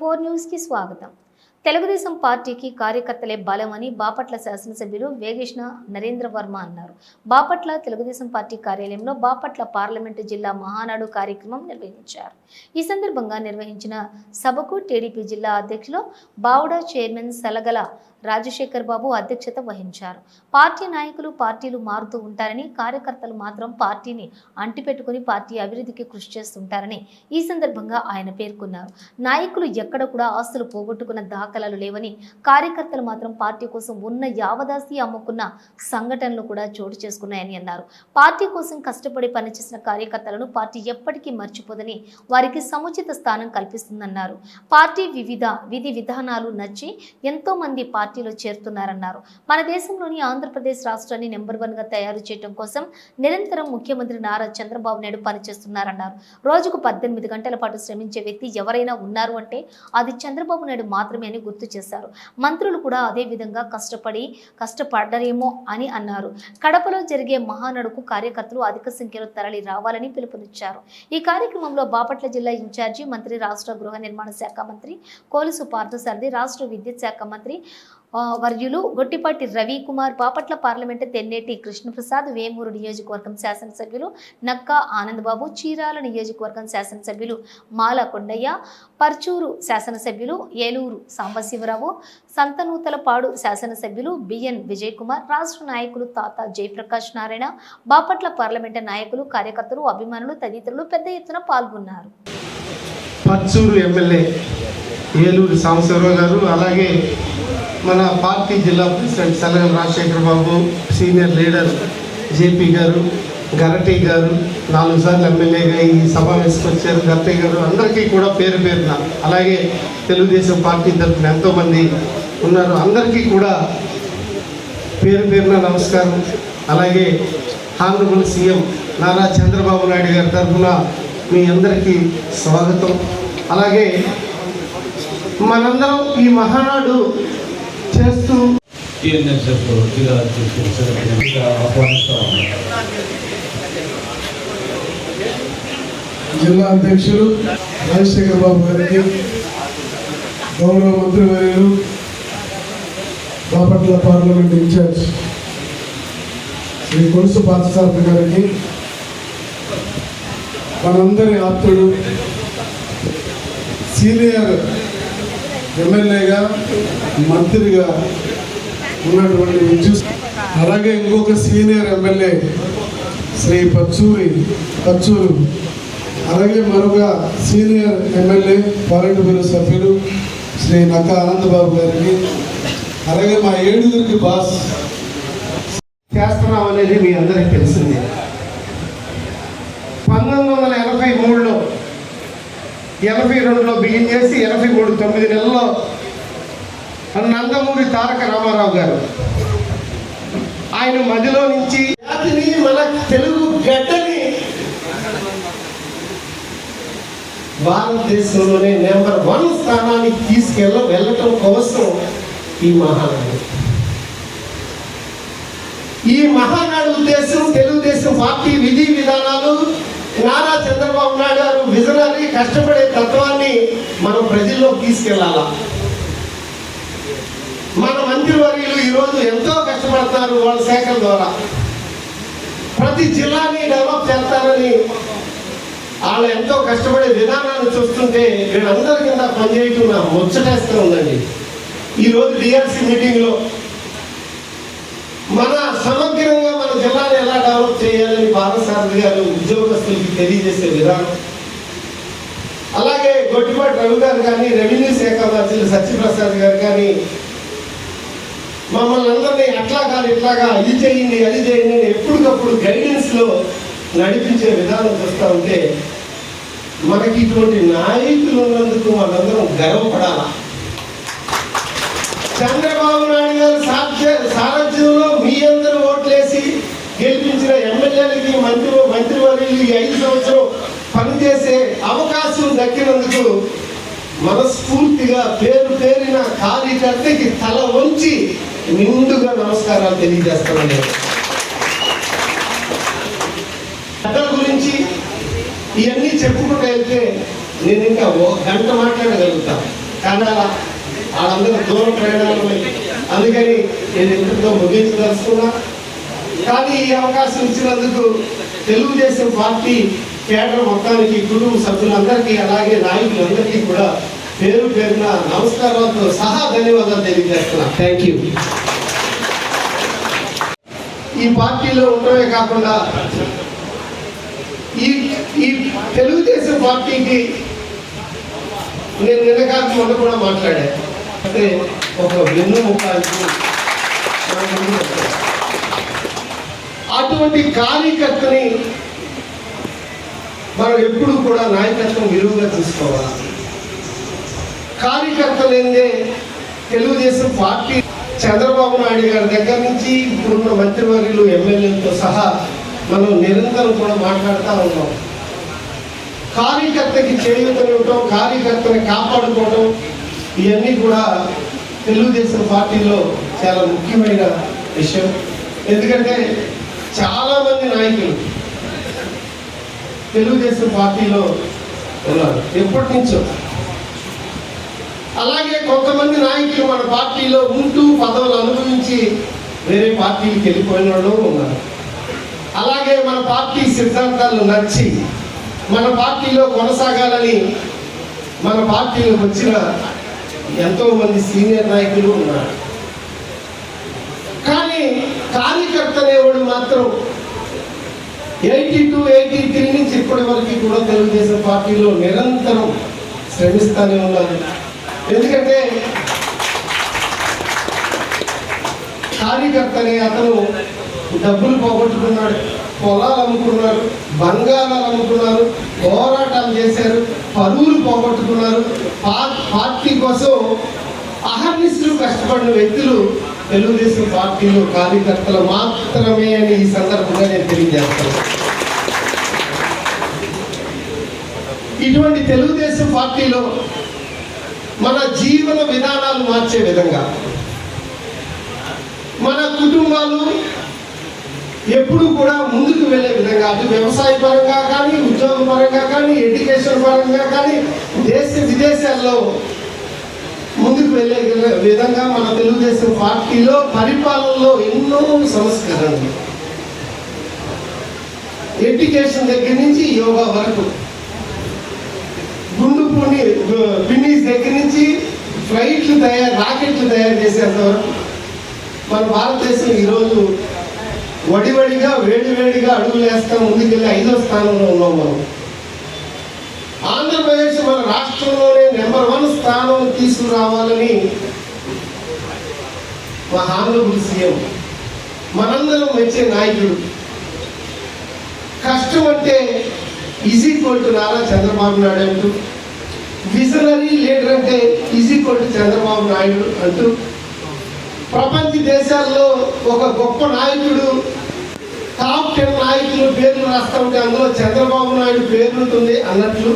Four న్యూస్కి స్వాగతం. తెలుగుదేశం పార్టీకి కార్యకర్తలే బలమని బాపట్ల శాసనసభ్యులు వేగిష్ణ నరేంద్ర వర్మ అన్నారు. బాపట్ల తెలుగుదేశం పార్టీ కార్యాలయంలో బాపట్ల పార్లమెంటు జిల్లా మహానాడు కార్యక్రమం నిర్వహించారు. ఈ సందర్భంగా నిర్వహించిన సభకు టీడీపీ జిల్లా అధ్యక్షులు బావుడా చైర్మన్ సలగల రాజశేఖర్ బాబు అధ్యక్షత వహించారు. పార్టీ నాయకులు పార్టీలు మారుతూ ఉంటారని కార్యకర్తలు మాత్రం పార్టీని అంటిపెట్టుకుని పార్టీ అభివృద్ధికి కృషి చేస్తుంటారని ఈ సందర్భంగా ఆయన పేర్కొన్నారు. నాయకులు ఎక్కడ కూడా ఆస్తులు పోగొట్టుకున్న దాఖలాలు లేవని కార్యకర్తలు మాత్రం పార్టీ కోసం ఉన్న యావదాసి అమ్ముకున్న సంఘటనలు కూడా చోటు చేసుకున్నాయని అన్నారు. పార్టీ కోసం కష్టపడి పనిచేసిన కార్యకర్తలను పార్టీ ఎప్పటికీ మర్చిపోదని వారికి సముచిత స్థానం కల్పిస్తుందన్నారు. పార్టీ వివిధ విధి విధానాలు నచ్చి ఎంతో మంది పార్టీలో చేరుతున్నారన్నారు. మన దేశంలోని ఆంధ్రప్రదేశ్ రాష్ట్రాన్ని నెంబర్ వన్గా తయారు చేయడం కోసం నిరంతరం ముఖ్యమంత్రి నారా చంద్రబాబు నాయుడు పనిచేస్తున్నారన్నారు. రోజుకు పద్దెనిమిది గంటల పాటు శ్రమించే వ్యక్తి ఎవరైనా ఉన్నారు అంటే అది చంద్రబాబు నాయుడు మాత్రమే అని గుర్తు చేశారు. మంత్రులు కూడా అదే విధంగా కష్టపడి కష్టపడ్డరేమో అని అన్నారు. కడపలో జరిగే మహానడుకు కార్యకర్తలు అధిక సంఖ్యలో తరలి రావాలని పిలుపునిచ్చారు. ఈ కార్యక్రమంలో బాపట్ల జిల్లా ఇన్ఛార్జి మంత్రి రాష్ట్ర గృహ నిర్మాణ శాఖ మంత్రి కోలుసు పార్థసారథి రాష్ట్ర విద్యుత్ శాఖ మంత్రి వర్యులు గొట్టిపాటి రవికుమార్ బాపట్ల పార్లమెంటు తెన్నేటి కృష్ణప్రసాద్ వేమూరు నియోజకవర్గం శాసనసభ్యులు నక్కా ఆనందబాబు చీరాల నియోజకవర్గం శాసనసభ్యులు మాల కొండయ్య పర్చూరు శాసనసభ్యులు ఏలూరు సాంబశివరావు సంతనూతలపాడు శాసనసభ్యులు బిఎన్ విజయ్ కుమార్ రాష్ట్ర నాయకులు తాత జయప్రకాష్ నారాయణ బాపట్ల పార్లమెంటు నాయకులు కార్యకర్తలు అభిమానులు తదితరులు పెద్ద ఎత్తున పాల్గొన్నారు. ఎమ్మెల్యే ఏలూరు సాంబశివరావు గారు అలాగే మన పార్టీ జిల్లా ప్రెసిడెంట్ సలహా Rajasekhara Babu senior leader JP గారు గరటి గారు నాలుగు సార్లు ఎమ్మెల్యేగా ఈ సమావేశం వచ్చారు. గరటి గారు అందరికీ కూడా పేరు పేరున అలాగే తెలుగుదేశం పార్టీ తరఫున ఎంతోమంది ఉన్నారు. అందరికీ కూడా పేరు పేరున నమస్కారం. అలాగే హానరబుల్ సీఎం నారా చంద్రబాబు నాయుడు గారి తరఫున మీ అందరికీ స్వాగతం. అలాగే మనందరం ఈ మహానాడు చేస్తూ. టిఎన్ఎస్ఎఫ్ జిల్లా అధ్యక్షుడు ఆహ్వానిస్తా. జిల్లా అధ్యక్షులు రాజశేఖర బాబు గారికి గౌరవ మంత్రివర్యులు బాపట్ల పార్లమెంట్ ఇన్ఛార్జ్ శ్రీ కొలుసు పార్థసారథి గారికి మనందరి ఆప్తుడు సీనియర్ ఎమ్మెల్యేగా మంత్రిగా ఉన్నటువంటి అలాగే ఇంకొక సీనియర్ ఎమ్మెల్యే శ్రీ పచ్చూరి పచ్చూరు. అలాగే మరొక సీనియర్ ఎమ్మెల్యే పార్లమెంట్ బ్యూరో సభ్యులు శ్రీ నక్క ఆనందబాబు గారికి. అలాగే మా ఏడుగురికి బాస్. చేస్తున్నాం అనేది మీ అందరికీ తెలిసింది. పంతొమ్మిది వందల ఎనభై రెండులో బిగిన్ చేసి ఎనభై మూడు తొమ్మిది నెలల్లో నందమూరి తారక రామారావు గారు. ఆయన మదిలో నుంచి జాతిని మన తెలుగు గడ్డని భారతదేశంలోనే నెంబర్ వన్ స్థానానికి తీసుకెళ్ళ వెళ్ళటం కోసం ఈ మహానాడు. ఈ మహానాడు ఉద్దేశం తెలుగుదేశం పార్టీ విధి విధానాలు నారా చంద్రబాబు నాయుడు గారు విజనరీ కష్టపడే తత్వాన్ని మనం ప్రజల్లోకి తీసుకెళ్ళాలా? మన మంత్రివర్యులు ఈరోజు ఎంతో కష్టపడతారు వాళ్ళ శాఖల ద్వారా. ప్రతి జిల్లాని డెవలప్ చేస్తారని వాళ్ళు ఎంతో కష్టపడే విధానాన్ని చూస్తుంటే వీళ్ళందరి కింద పనిచేయటం నాకు ముచ్చటేస్తూ ఉందండి. ఈరోజు డిఆర్సీ మీటింగ్లో మన సమగ్రంగా మన జిల్లాని ఎలా డెవలప్ చేయాలని పార్థసారథి గారు ఉద్యోగస్తులకి తెలియజేసే విధానం గొట్టిపాటి రవి గారు కానీ రెవెన్యూ శాఖ మంత్రులు సత్యప్రసాద్ గారు కానీ మమ్మల్ని అందరినీ అట్లా కాదు ఇట్లాగా ఇది చేయండి అది చేయండి అని ఎప్పటికప్పుడు గైడెన్స్లో నడిపించే విధానం చూస్తూ ఉంటే మనకి ఇటువంటి నాయకులు ఉన్నందుకు మనందరం గర్వపడాలా? చంద్రబాబు నాయుడు గారు సాధ్య సారథ్యంలో మీ అందరూ ఓట్లేసి గెలిపించిన ఎమ్మెల్యేలకి మంత్రి మంత్రివర్యులకి ఐదు సంవత్సరం పనిచేసే అవకాశం దక్కినందుకు మనస్ఫూర్తిగా పేరు పేరిన కార్యకర్తకి తల వంచి నిండుగా నమస్కారాలు తెలియజేస్తాను పెద్దల గురించి ఇవన్నీ చెప్పుకుంటూ వెళ్తే నేను ఇంకా ఒక గంట మాట్లాడగలుగుతాను కానీ వాళ్ళందరూ దూరం ప్రయాణాలు అందుకని నేను ఇంతతో ముగించదలుచుకున్నా. కానీ ఈ అవకాశం ఇచ్చినందుకు తెలుగుదేశం పార్టీ కేడర్ మొత్తానికి కుటుంబ సభ్యులందరికీ అలాగే నాయకులందరికీ కూడా పేరు పేరున నమస్కారాలతో సహా ధన్యవాదాలు తెలియజేస్తున్నా. థ్యాంక్ యూ ఈ పార్టీలో ఉండడమే కాకుండా ఈ ఈ తెలుగుదేశం పార్టీకి నేను నిన్నగాక మొన్న కూడా మాట్లాడా అంటే ఒక వెన్నుముక. అటువంటి కార్యకర్తని మనం ఎప్పుడు కూడా నాయకత్వం విలువగా తీసుకోవాలి కార్యకర్తలు ఏందే తెలుగుదేశం పార్టీ చంద్రబాబు నాయుడు గారి దగ్గర నుంచి ఇప్పుడున్న మంత్రివర్యులు ఎమ్మెల్యేలతో సహా మనం నిరంతరం కూడా మాట్లాడుతూ ఉన్నాం. కార్యకర్తకి చేయూతనివ్వటం కార్యకర్తని కాపాడుకోవటం ఇవన్నీ కూడా తెలుగుదేశం పార్టీలో చాలా ముఖ్యమైన విషయం. ఎందుకంటే చాలామంది నాయకులు తెలుగుదేశం పార్టీలో ఉన్నారు. ఎప్పటి నుంచో. అలాగే కొంతమంది నాయకులు మన పార్టీలో ఉంటూ పదవులు అనుభవించి వేరే పార్టీకి వెళ్ళిపోయిన వాళ్ళు ఉన్నారు. అలాగే మన పార్టీ సిద్ధాంతాలు నచ్చి మన పార్టీలో కొనసాగాలని మన పార్టీలోకి వచ్చిన ఎంతోమంది సీనియర్ నాయకులు ఉన్నారు. కానీ కార్యకర్త అనేవాడు మాత్రం ఎయిటీ టూ ఎయిటీ త్రీ నుంచి ఇప్పటి వరకు కూడా తెలుగుదేశం పార్టీలో నిరంతరం శ్రమిస్తూనే ఉన్నారు. ఎందుకంటే కార్యకర్తనే అతను డబ్బులు పోగొట్టుకున్నాడు పొలాలు అమ్ముకున్నారు బంగారాలు అమ్ముకున్నారు పోరాటాలు చేశారు పరువులు పోగొట్టుకున్నారు పార్టీ కోసం అహర్నిశలు కష్టపడిన వ్యక్తులు తెలుగుదేశం పార్టీలో కార్యకర్తలు మాత్రమే అని ఈ సందర్భంగా నేను తెలియజేస్తాను. ఇటువంటి తెలుగుదేశం పార్టీలో మన జీవన విధానాలు మార్చే విధంగా మన కుటుంబాలు ఎప్పుడు కూడా ముందుకు వెళ్ళే విధంగా అటు వ్యవసాయ పరంగా కానీ ఉద్యోగ పరంగా కానీ ఎడ్యుకేషన్ పరంగా కానీ దేశ విదేశాల్లో ముందుకు వెళ్ళే విధంగా మన తెలుగుదేశం పార్టీలో పరిపాలనలో ఎన్నో సంస్కరణలు. ఎడ్యుకేషన్ దగ్గర నుంచి యోగా వరకు. గుండు పుణి పిన్నీస్ దగ్గర నుంచి ఫ్లైట్లు తయారు రాకెట్లు తయారు చేసేంత వరకు. మన భారతదేశం ఈరోజు వడివడిగా వేడివేడిగా అడుగులు వేస్తాం ముందుకెళ్ళి ఐదో స్థానంలో ఉన్నాం మనం. ఆంధ్రప్రదేశ్ మన రాష్ట్రంలోనే నెంబర్ వన్ స్థానం తీసుకురావాలని మా హానరబుల్ సీఎం మనందరం మెచ్చే నాయకుడు. కష్టం అంటే ఈజీ టు నారా చంద్రబాబు నాయుడు అంటూ విజనరీ లీడర్ అంటే ఈజీ టు చంద్రబాబు నాయుడు అంటూ ప్రపంచ దేశాల్లో ఒక గొప్ప నాయకుడు టాప్ టెన్ నాయకులు పేర్లు రాస్తా ఉంటే అందులో చంద్రబాబు నాయుడు పేరు ఉంటుంది అన్నట్లు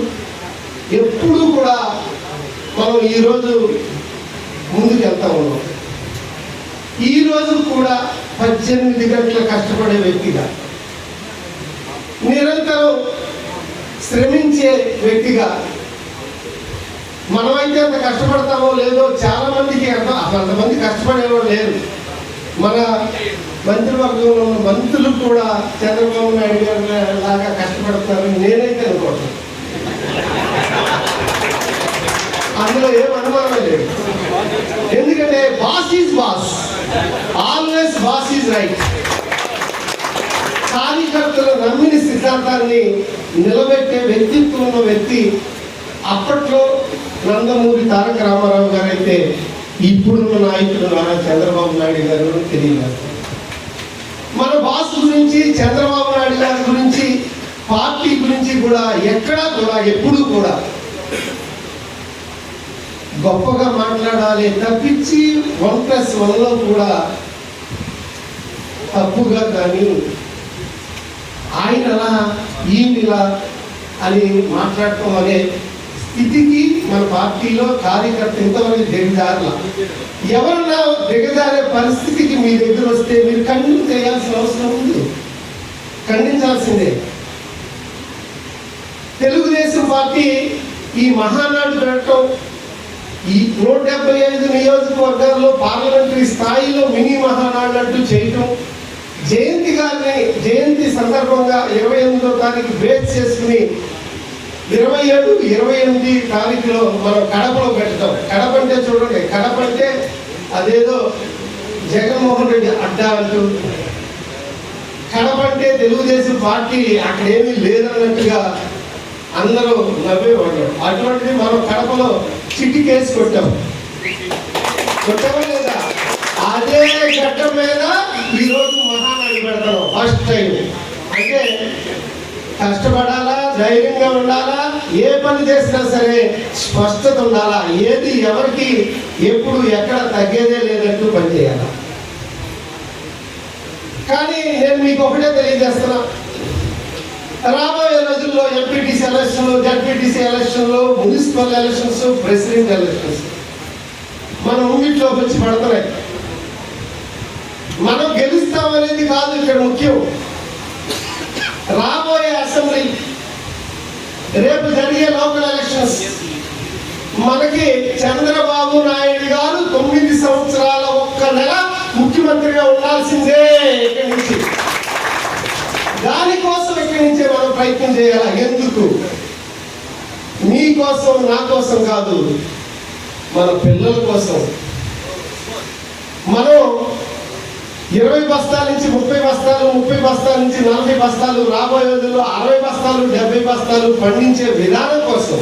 ఎప్పుడూ కూడా మనం ఈరోజు ముందుకు వెళ్తా ఉన్నాం. ఈ రోజు కూడా పద్దెనిమిది గంటల కష్టపడే వ్యక్తిగా నిరంతరం శ్రమించే వ్యక్తిగా మనమైతే అంత కష్టపడతామో లేదో చాలామందికి అర్థం అసలు అంతమంది కష్టపడేవాడు లేరు. మన మంత్రివర్గంలో ఉన్న మంత్రులు కూడా చంద్రబాబు నాయుడు గారు లాగా కష్టపడతారని నేనైతే అనుకోవట్లేదు. అందులో ఏం అనుమానం లేదు. ఎందుకంటే boss is boss always boss is right. కార్యకర్తలు నమ్మిన సిద్ధాంతాన్ని నిలబెట్టే వ్యక్తిత్వం ఉన్న వ్యక్తి అప్పట్లో నందమూరి తారక రామారావు గారైతే ఇప్పుడున్న నాయకుడు నారా చంద్రబాబు నాయుడు గారు అని తెలియదు మన బాస్ గురించి చంద్రబాబు నాయుడు గారి గురించి పార్టీ గురించి కూడా ఎక్కడా కూడా ఎప్పుడూ కూడా గొప్పగా మాట్లాడాలి తప్పించి వన్ ప్లస్ వన్లో కూడా తప్పుగా కానీ ఆయన అలా ఈయన ఇలా అని మాట్లాడటం అనే స్థితికి మన పార్టీలో కార్యకర్త ఇంతవరకు దిగజారల. ఎవరన్నా దిగజారే పరిస్థితికి మీ దగ్గర వస్తే మీరు ఖండన చేయాల్సిన అవసరం ఉంది. ఖండించాల్సిందే. తెలుగుదేశం పార్టీ ఈ మహానాడు పెట్టడం ఈ నూట డెబ్బై ఐదు నియోజకవర్గాల్లో పార్లమెంటరీ స్థాయిలో మినీ మహానాడు అంటూ చేయటం జయంతి గారిని జయంతి సందర్భంగా ఇరవై ఎనిమిదో తారీఖు బేస్ చేసుకుని ఇరవై ఏడు ఇరవై ఎనిమిది తారీఖులో మనం కడపలో పెట్టడం కడప అంటే చూడండి కడప అంటే అదేదో జగన్మోహన్ రెడ్డి అడ్డా అంటూ. కడప అంటే తెలుగుదేశం పార్టీ అక్కడ ఏమీ లేదన్నట్టుగా అందరూ నవ్వేవాళ్ళు. అటువంటిది మనం కడపలో చిట్టి కేసు కొట్టాం. కొట్టమా లేదా? అదే గడ్డ మీద ఈరోజు మహానాడు పెడతాం ఫస్ట్ టైం. అంటే కష్టపడాలి ధైర్యంగా ఉండాలా? ఏ పని చేసినా సరే స్పష్టత ఉండాలా? ఏది ఎవరికి ఎప్పుడు ఎక్కడ తగ్గేదే లేదంటూ పనిచేయాల కానీ నేను మీకు ఒకటే తెలియజేస్తున్నా. రాబోయే రోజుల్లో ఎంపీటీసీ ఎలక్షన్లు జడ్పీటీసీ ఎలక్షన్లు మున్సిపల్ ఎలక్షన్స్ ప్రెసిడెంట్ ఎలక్షన్స్ మన ముంగిట్లోకి వచ్చి పడుతున్నాయి మనం గెలుస్తామనేది కాదు ఇక్కడ ముఖ్యం. రాబోయే రేపు జరిగే లోకల్ ఎలక్షన్స్. మనకి చంద్రబాబు నాయుడు గారు తొమ్మిది సంవత్సరాల ఒక్క నెల ముఖ్యమంత్రిగా ఉండాల్సిందే ఇక్కడి నుంచి. దానికోసం ఇక్కడి నుంచే మనం ప్రయత్నం చేయాలి? ఎందుకు? మీ కోసం నా కోసం కాదు. మన పిల్లల కోసం. మనం ఇరవై బస్తాల నుంచి ముప్పై బస్తాలు ముప్పై బస్తాల నుంచి నలభై బస్తాలు రాబోయే రోజుల్లో అరవై బస్తాలు డెబ్బై బస్తాలు పండించే విధానం కోసం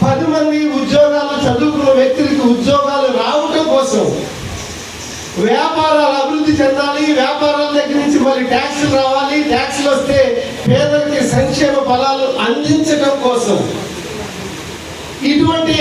పది మంది ఉద్యోగాలు చదువుకున్న వ్యక్తులకి ఉద్యోగాలు రావటం కోసం వ్యాపారాలు అభివృద్ధి చెందాలి వ్యాపారాల దగ్గర నుంచి మరి ట్యాక్సులు రావాలి ట్యాక్సులు వస్తే పేదలకి సంక్షేమ ఫలాలు అందించడం కోసం ఇటువంటి